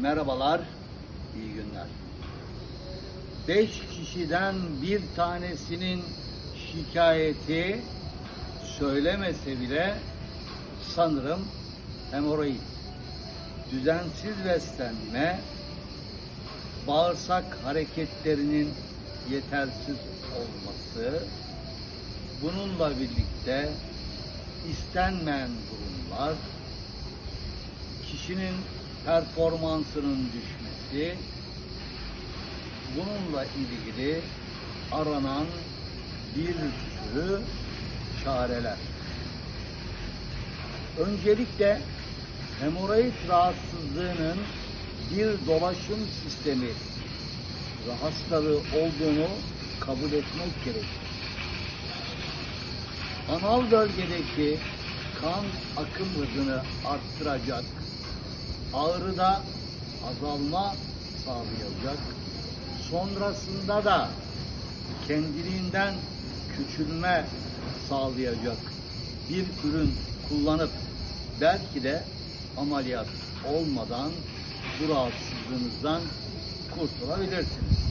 Merhabalar, iyi günler. Beş kişiden bir tanesinin şikayeti söylemese bile sanırım hemoroid, düzensiz beslenme, bağırsak hareketlerinin yetersiz olması, bununla birlikte istenmeyen durumlar, kişinin performansının düşmesi, bununla ilgili aranan bir sürü çareler. Öncelikle hemoroid rahatsızlığının bir dolaşım sistemi hastalığı olduğunu kabul etmek gerekir. Anal bölgedeki kan akım hızını arttıracak, ağrıda azalma sağlayacak, sonrasında da kendiliğinden küçülme sağlayacak bir ürün kullanıp belki de ameliyat olmadan bu rahatsızlığınızdan kurtulabilirsiniz.